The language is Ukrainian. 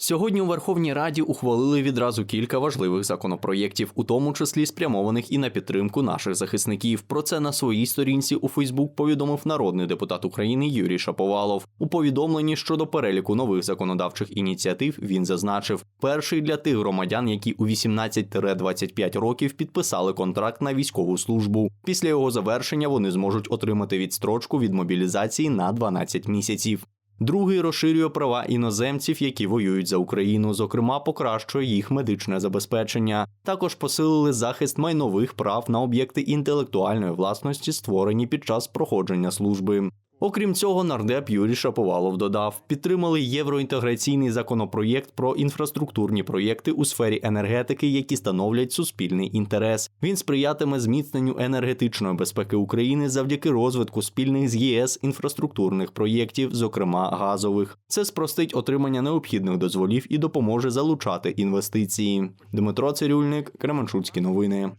Сьогодні у Верховній Раді ухвалили відразу кілька важливих законопроєктів, у тому числі спрямованих і на підтримку наших захисників. Про це на своїй сторінці у Фейсбук повідомив народний депутат України Юрій Шаповалов. У повідомленні щодо переліку нових законодавчих ініціатив він зазначив: перший для тих громадян, які у 18-25 років підписали контракт на військову службу. Після його завершення вони зможуть отримати відстрочку від мобілізації на 12 місяців. Другий розширює права іноземців, які воюють за Україну, зокрема, покращує їх медичне забезпечення. Також посилили захист майнових прав на об'єкти інтелектуальної власності, створені під час проходження служби. Окрім цього, нардеп Юрій Шаповалов додав, підтримали євроінтеграційний законопроєкт про інфраструктурні проєкти у сфері енергетики, які становлять суспільний інтерес. Він сприятиме зміцненню енергетичної безпеки України завдяки розвитку спільних з ЄС інфраструктурних проєктів, зокрема газових. Це спростить отримання необхідних дозволів і допоможе залучати інвестиції. Дмитро Цирюльник, Кременчуцькі новини.